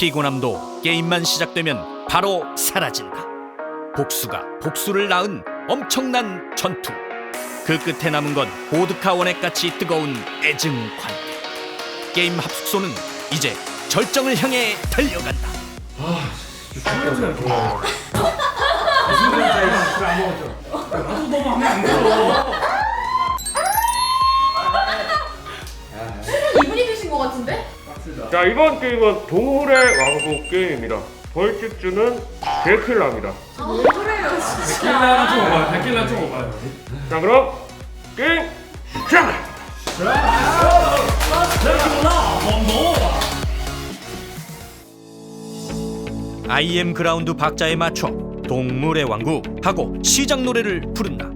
피곤함도 게임만 시작되면 바로 사라진다. 복수가 복수를 낳은 엄청난 전투. 그 끝에 남은 건 보드카 원액같이 뜨거운 애증 관계. 게임 합숙소는 이제 절정을 향해 달려간다. 이분이 자 이번 게임은 동물의 왕국 게임입니다. 벌칙주는 데킬라입니다. 왜 그래요 진짜 데킬라는 좀 오바요. 데킬라 좀 오바요. 자 그럼 게임 시작! IM 그라운드 박자에 맞춰 동물의 왕국 하고 시작 노래를 부른다.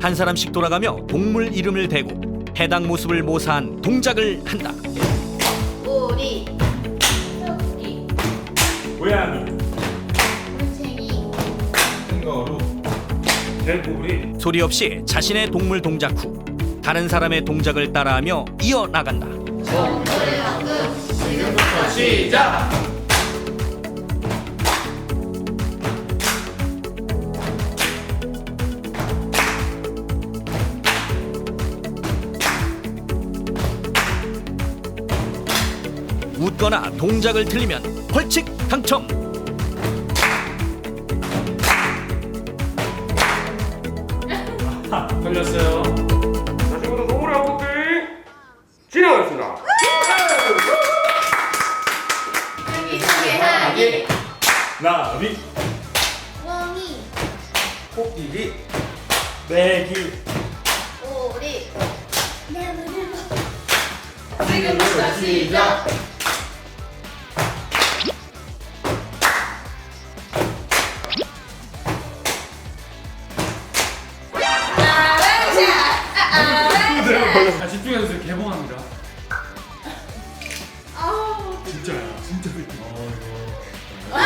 한 사람씩 돌아가며 동물 이름을 대고 해당 모습을 모사한 동작을 한다. 우리 토끼 고양이, 물챙이 캥거루, 개구리, 소리 없이 자신의 동물 동작 후 다른 사람의 동작을 따라하며 이어 나간다. 시작! 웃거나 동작을 틀리면 벌칙 당첨. 걸렸어요. 자 지금부터 동물의 왕국 게임 진행하겠습니다. 소개하기 나비, 멍이. 코끼리, 메기, 우리. 지금부터 시작 자, 집중해주세요. 개봉합니다. 아우 진짜야, 진짜 느낌. 어, 이거.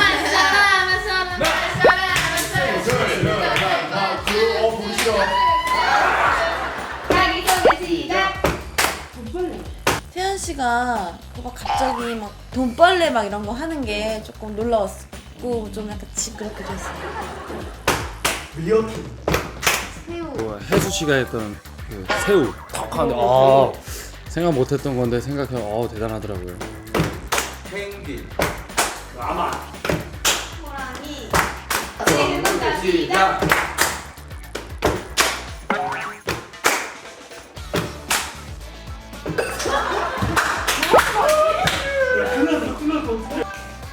어, 태연 씨가 그거 갑자기 막 돈벌레 막 이런 거 하는 게 조금 놀라웠고 좀 약간 징그럽기도 했어요. 뭐 혜수 씨가 했던 그 새우 턱 하는데 아 생각 못했던 건데 생각해 어 대단하더라고요. 펭귄, 호랑이 지금부터 시작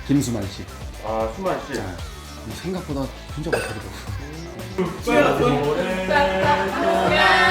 김수만 씨. 아 수만 씨. 자, 생각보다 진짜 못하더라고 요.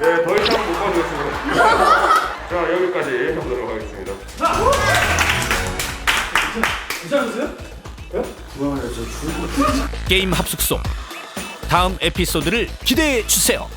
네, 더 이상 못 가겠습니다. 자 여기까지 하도록 하겠습니다. 괜찮으세요? 게임 합숙소 다음 에피소드를 기대해 주세요.